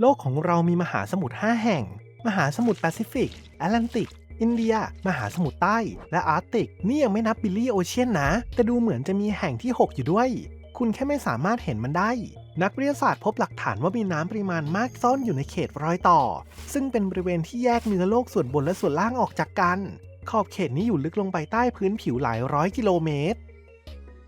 โลกของเรามีมหาสมุทร5แห่ง มหาสมุทรแปซิฟิก แอตแลนติก อินเดีย มหาสมุทรใต้ และอาร์กติก นี่ยังไม่นับบิลลี่โอเชียนนะ แต่ดูเหมือนจะมีแห่งที่ 6 อยู่ด้วย คุณแค่ไม่สามารถเห็นมันได้ นักวิทยาศาสตร์พบหลักฐานว่ามีน้ำปริมาณมากซ่อนอยู่ในเขตรอยต่อ ซึ่งเป็นบริเวณที่แยกเนื้อโลกส่วนบนและส่วนล่างออกจากกัน ขอบเขตนี้อยู่ลึกลงไปใต้พื้นผิวหลายร้อยกิโลเมตร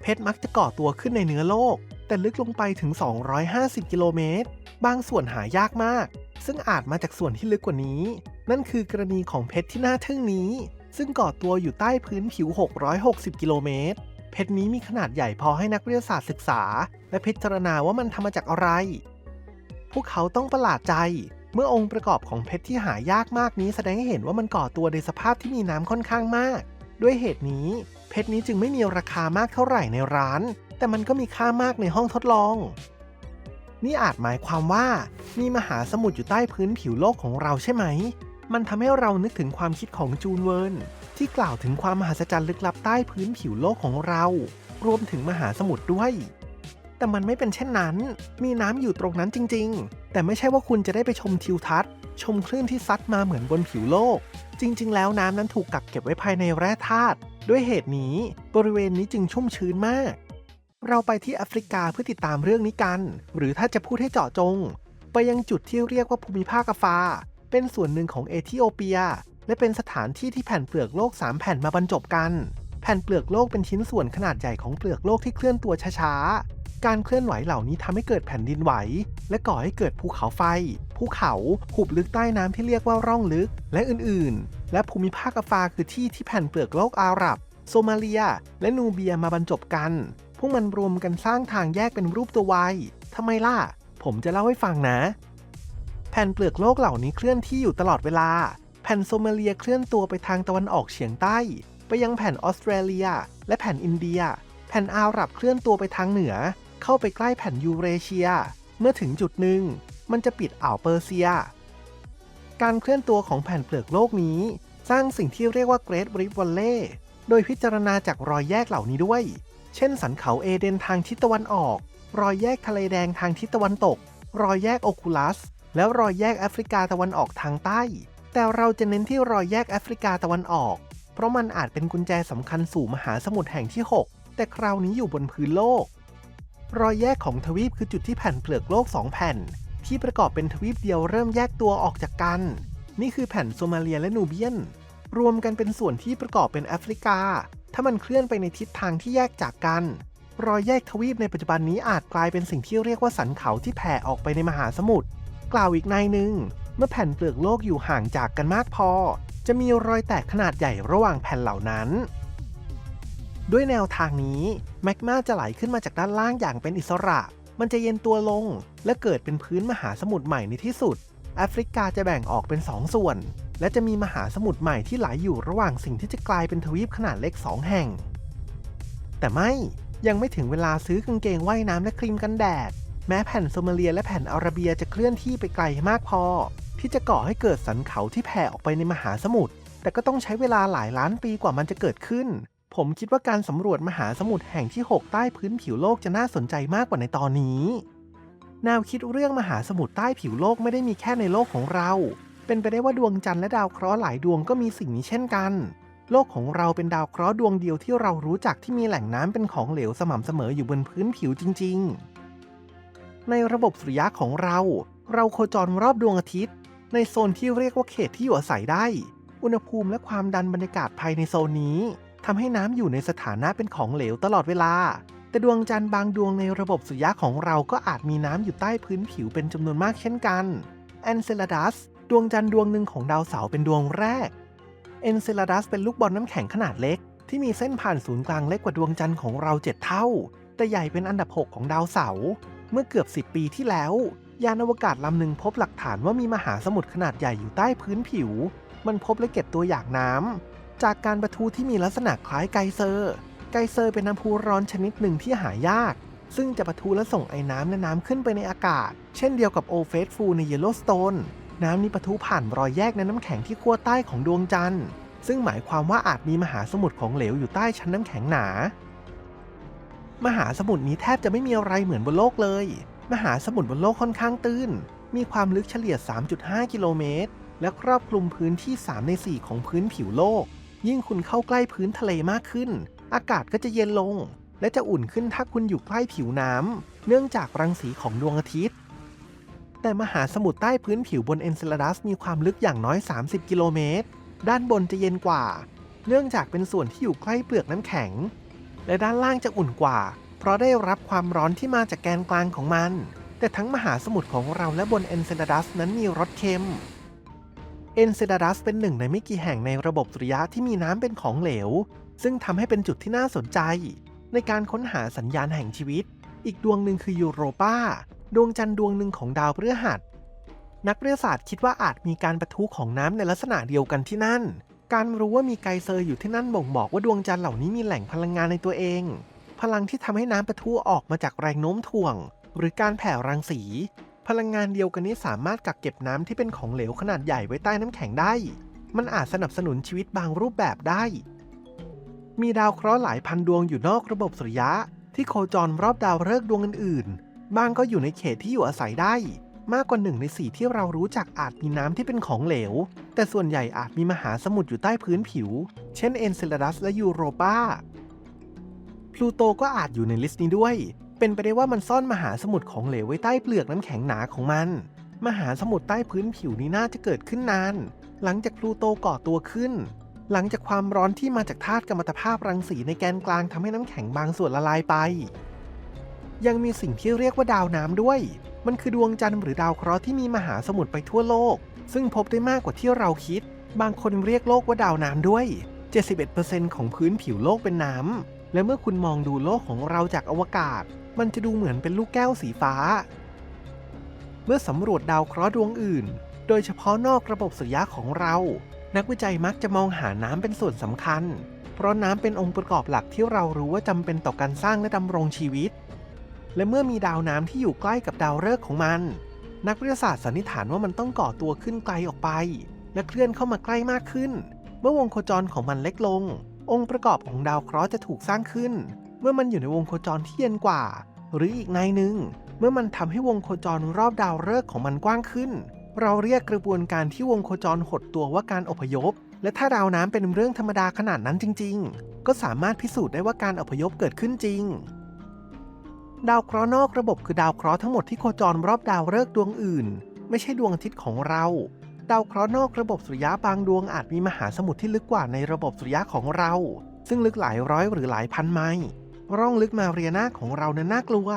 เพชรมักจะก่อตัวขึ้นในเนื้อโลก แต่ลึกลงไปถึง 250 กิโลเมตร บางส่วนหายากมาก ซึ่งอาจมาจากส่วนที่ลึกกว่านี้ นั่นคือกรณีของเพชรที่น่าทึ่งนี้ ซึ่งก่อตัวอยู่ใต้พื้นผิว 660 กิโลเมตร เพชรนี้มีขนาดใหญ่พอให้นักวิทยาศาสตร์ศึกษา และพิจารณาว่ามันทำมาจากอะไร พวกเขาต้องประหลาดใจ เมื่อองค์ประกอบของเพชรที่หายากมากนี้แสดงให้เห็นว่ามันก่อตัวในสภาพที่มีน้ำค่อนข้างมาก ด้วยเหตุนี้ เพชรนี้จึงไม่มีราคามากเท่าไหร่ในร้าน แต่มันก็มีค่ามากในห้องทดลอง นี่อาจหมายความว่ามีมหาสมุทรอยู่ใต้พื้นผิวโลกของเราใช่ไหม มันทำให้เรานึกถึงความคิดของจูนเวิร์นที่กล่าวถึงความมหัศจรรย์ลึกลับใต้พื้นผิวโลกของเรา รวมถึงมหาสมุทรด้วย แต่มันไม่เป็นเช่นนั้น มีน้ำอยู่ตรงนั้นจริง ๆ แต่ไม่ใช่ว่าคุณจะได้ไปชมทิวทัศน์ชมคลื่นที่ซัดมาเหมือนบนผิวโลก จริง ๆ แล้วน้ำนั้นถูกกักเก็บไว้ภายในแร่ธาตุด้วยเหตุนี้บริเวณนี้จึงชุ่มชื้นมาก เราไปที่แอฟริกาเพื่อติดตามเรื่องนี้กัน หรือถ้าจะพูดให้เจาะจง ไปยังจุดที่เรียกว่าภูมิภาคกาฟา เป็นส่วนหนึ่งของเอธิโอเปีย และเป็นสถานที่ที่แผ่นเปลือกโลก 3 แผ่นมาบรรจบกัน แผ่นเปลือกโลกเป็นชิ้นส่วนขนาดใหญ่ของเปลือกโลกที่เคลื่อนตัวช้าๆ การเคลื่อนไหวเหล่านี้ทำให้เกิดแผ่นดินไหว และก่อให้เกิดภูเขาไฟ ภูเขาหุบลึกใต้น้ำที่เรียกว่าร่องลึก และอื่นๆ และภูมิภาคกาฟาคือที่ที่แผ่นเปลือกโลกอาหรับ โซมาเลีย และนูเบียมาบรรจบกัน พวกมันรวมกันสร้างทางแยกเป็นรูปตัววายทำไมล่ะ ผมจะเล่าให้ฟังนะ แผ่นเปลือกโลกเหล่านี้เคลื่อนที่อยู่ตลอดเวลา แผ่นโซมาเลียเคลื่อนตัวไปทางตะวันออกเฉียงใต้ ไปยังแผ่นออสเตรเลีย และแผ่นอินเดีย แผ่นอาหรับเคลื่อนตัวไปทางเหนือ เข้าไปใกล้แผ่นยูเรเชีย เมื่อถึงจุดหนึ่ง มันจะปิดอ่าวเปอร์เซีย การเคลื่อนตัวของแผ่นเปลือกโลกนี้ สร้างสิ่งที่เรียกว่า Great Rift Valley โดยพิจารณาจากรอยแยกเหล่านี้ด้วย เช่นสันเขาเอเดนทางทิศตะวันออก รอยแยกทะเลแดงทางทิศตะวันตก รอยแยกโอคูลัส แล้วรอยแยกแอฟริกาตะวันออกทางใต้ แต่เราจะเน้นที่รอยแยกแอฟริกาตะวันออก เพราะมันอาจเป็นกุญแจสำคัญสู่มหาสมุทรแห่งที่ 6 แต่คราวนี้อยู่บนพื้นโลก รอยแยกของทวีปคือจุดที่แผ่นเปลือกโลก2แผ่น ที่ประกอบเป็นทวีปเดียวเริ่มแยกตัวออกจากกัน นี่คือแผ่นโซมาเลียและนูเบียน รวมกันเป็นส่วนที่ประกอบเป็นแอฟริกาามันเคลื่อนไปในทิศทางที่แยกจากกัน รอยแยกทวีปในปัจจุบันนี้อาจกลายเป็นสิ่งที่เรียกว่าสันเขาที่แผ่ออกไปในมหาสมุทร กล่าวอีกในหนึ่ง เมื่อแผ่นเปลือกโลกอยู่ห่างจากกันมากพอ จะมีรอยแตกขนาดใหญ่ระหว่างแผ่นเหล่านั้น ด้วยแนวทางนี้แมกมาจะไหลขึ้นมาจากด้านล่างอย่างเป็นอิสระ มันจะเย็นตัวลง และเกิดเป็นพื้นมหาสมุทรใหม่ในที่สุดแอฟริกาจะแบ่งออกเป็น2ส่วน และจะมีมหาสมุทรใหม่ที่ไหลอยู่ระหว่างสิ่งที่จะกลายเป็นทวีปขนาดเล็ก 2 แห่ง แต่ไม่ยังไม่ถึงเวลาซื้อกางเกงว่ายน้ำและครีมกันแดด แม้แผ่นโซมาเลียและแผ่นอาระเบียจะเคลื่อนที่ไปไกลมากพอ ที่จะก่อให้เกิดสันเขาที่แผ่ออกไปในมหาสมุทรแต่ก็ต้องใช้เวลาหลายล้านปีกว่ามันจะเกิดขึ้น ผมคิดว่าการสำรวจมหาสมุทรแห่งที่ 6 ใต้พื้นผิวโลกจะน่าสนใจมากกว่าในตอนนี้ แนวคิดเรื่องมหาสมุทรใต้ผิวโลกไม่ได้มีแค่ในโลกของเรา เป็นไปได้ว่าดวงจันทร์และดาวเคราะห์หลายดวงก็มีสิ่งนี้เช่นกัน โลกของเราเป็นดาวเคราะห์ดวงเดียวที่เรารู้จักที่มีแหล่งน้ำเป็นของเหลวสม่ำเสมออยู่บนพื้นผิวจริง ๆ ในระบบสุริยะของเรา เราโคจรรอบดวงอาทิตย์ ในโซนที่เรียกว่าเขตที่อยู่อาศัยได้ อุณหภูมิและความดันบรรยากาศภายในโซนนี้ทำให้น้ำอยู่ในสถานะเป็นของเหลวตลอดเวลา แต่ดวงจันทร์บางดวงในระบบสุริยะของเราก็อาจมีน้ำอยู่ใต้พื้นผิวเป็นจำนวนมากเช่นกันแอนเซลาดัส ดวงจันทร์ดวงหนึ่งของดาวเสาร์เป็นดวงแรก เอนเซลาดัสเป็นลูกบอลน้ำแข็งขนาดเล็ก ที่มีเส้นผ่านศูนย์กลางเล็กกว่าดวงจันทร์ของเราเจ็ดเท่า แต่ใหญ่เป็นอันดับ 6 ของดาวเสาร์เมื่อเกือบ 10 ปีที่แล้ว ยานอวกาศลำหนึ่งพบหลักฐานว่ามีมหาสมุทรขนาดใหญ่อยู่ใต้พื้นผิว มันพบและเก็บตัวอย่างน้ำจากการประทุที่มีลักษณะคล้ายไกเซอร์ ไกเซอร์เป็นน้ำพุร้อนชนิดหนึ่งที่หายากซึ่งจะประทุและส่งไอ้น้ำและน้ำขึ้นไปในอากาศ เช่นเดียวกับโอเฟสฟูในเยลโลสโตน น้ำนี้ประทุผ่านรอยแยกในน้ำแข็งที่ขั้วใต้ของดวงจันทร์ ซึ่งหมายความว่าอาจมีมหาสมุทรของเหลวอยู่ใต้ชั้นน้ำแข็งหนา มหาสมุทรนี้แทบจะไม่มีอะไรเหมือนบนโลกเลย มหาสมุทรบนโลกค่อนข้างตื้น มีความลึกเฉลี่ย 3.5 กิโลเมตร และครอบคลุมพื้นที่ 3 ใน 4 ของพื้นผิวโลก ยิ่งคุณเข้าใกล้พื้นทะเลมากขึ้น อากาศก็จะเย็นลง และจะอุ่นขึ้นถ้าคุณอยู่ใกล้ผิวน้ำเนื่องจากรังสีของดวงอาทิตย์ แต่มหาสมุทรใต้พื้นผิวบนเอนเซลาดัสมีความลึกอย่างน้อย 30 กิโลเมตร ด้านบนจะเย็นกว่า เนื่องจากเป็นส่วนที่อยู่ใกล้เปลือกน้ำแข็ง และด้านล่างจะอุ่นกว่า เพราะได้รับความร้อนที่มาจากแกนกลางของมัน แต่ทั้งมหาสมุทรของเราและบนเอนเซลาดัสนั้นมีรสเค็ม เอนเซลาดัสเป็นหนึ่งในไม่กี่แห่งในระบบสุริยะที่มีน้ำเป็นของเหลว ซึ่งทำให้เป็นจุดที่น่าสนใจ ในการค้นหาสัญญาณแห่งชีวิต อีกดวงหนึ่งคือยูโรปา ดวงจันทร์ดวงหนึ่งของดาวพฤหัส นักวิทยาศาสตร์คิดว่าอาจมีการปะทุของน้ำในลักษณะเดียวกันที่นั่น การรู้ว่ามีไกเซอร์อยู่ที่นั่นบ่งบอกว่าดวงจันทร์เหล่านี้มีแหล่งพลังงานในตัวเอง พลังที่ทำให้น้ำปะทุออกมาจากแรงโน้มถ่วง หรือการแผ่รังสี พลังงานเดียวกันนี้สามารถกักเก็บน้ำที่เป็นของเหลวขนาดใหญ่ไว้ใต้น้ำแข็งได้ มันอาจสนับสนุนชีวิตบางรูปแบบได้ มีดาวเคราะห์หลายพันดวงอยู่นอกระบบสุริยะที่โคจรรอบดาวฤกษ์ดวงอื่นๆ บางก็อยู่ในเขตที่อยู่อาศัยได้ มากกว่าหนึ่งในสี่ที่เรารู้จักอาจมีน้ำที่เป็นของเหลว แต่ส่วนใหญ่อาจมีมหาสมุทรอยู่ใต้พื้นผิว เช่นเอนเซลาดัสและยูโรปาพลูโตก็อาจอยู่ในลิสต์นี้ด้วย เป็นไปได้ว่ามันซ่อนมหาสมุทรของเหลวไว้ใต้เปลือกน้ำแข็งหนาของมัน มหาสมุทรใต้พื้นผิวนี้น่าจะเกิดขึ้นนาน หลังจากพลูโตก่อตัวขึ้น หลังจากความร้อนที่มาจากธาตุกัมมันตภาพรังสีในแกนกลางทำให้น้ำแข็งบางส่วนละลายไป ยังมีสิ่งที่เรียกว่าดาวน้ำด้วย มันคือดวงจันทร์หรือดาวเคราะห์ที่มีมหาสมุทรไปทั่วโลก ซึ่งพบได้มากกว่าที่เราคิด บางคนเรียกโลกว่าดาวน้ำด้วย 71%ของพื้นผิวโลกเป็นน้ำ และเมื่อคุณมองดูโลกของเราจากอวกาศ มันจะดูเหมือนเป็นลูกแก้วสีฟ้า เมื่อสำรวจดาวเคราะห์ดวงอื่น โดยเฉพาะนอกระบบสุริยะของเรา นักวิจัยมักจะมองหาน้ำเป็นส่วนสำคัญ เพราะน้ำเป็นองค์ประกอบหลักที่เรารู้ว่าจำเป็นต่อการสร้างและดำรงชีวิต และเมื่อมีดาวน้ำที่อยู่ใกล้กับดาวฤกษ์ของมัน นักวิทยาศาสตร์สันนิษฐานว่ามันต้องก่อตัวขึ้นไกลออกไป และเคลื่อนเข้ามาใกล้มากขึ้น เมื่อวงโคจรของมันเล็กลง องค์ประกอบของดาวเคราะห์จะถูกสร้างขึ้น เมื่อมันอยู่ในวงโคจรที่เย็นกว่า หรืออีกในหนึ่ง เมื่อมันทำให้วงโคจรรอบดาวฤกษ์ของมันกว้างขึ้น เราเรียกกระบวนการที่วงโคจรหดตัวว่าการอพยพ และถ้าดาวน้ำเป็นเรื่องธรรมดาขนาดนั้นจริง ๆ ก็สามารถพิสูจน์ได้ว่าการอพยพเกิดขึ้นจริง ดาวเคราะห์นอกระบบคือดาวเคราะห์ทั้งหมดที่โคจรรอบดาวฤกษ์ดวงอื่น ไม่ใช่ดวงอาทิตย์ของเรา ดาวเคราะห์นอกระบบสุริยะบางดวงอาจมีมหาสมุทรที่ลึกกว่าในระบบสุริยะของเรา ซึ่งลึกหลายร้อยหรือหลายพันไมล์ร่องลึกมาเรียนาของเรานั้นน่ากลัว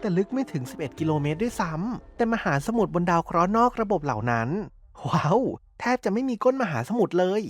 แต่ลึกไม่ถึง 11 กิโลเมตรด้วยซ้ำแต่มหาสมุทรบนดาวเคราะห์นอกระบบเหล่านั้น ว้าว แทบจะไม่มีก้นมหาสมุทรเลย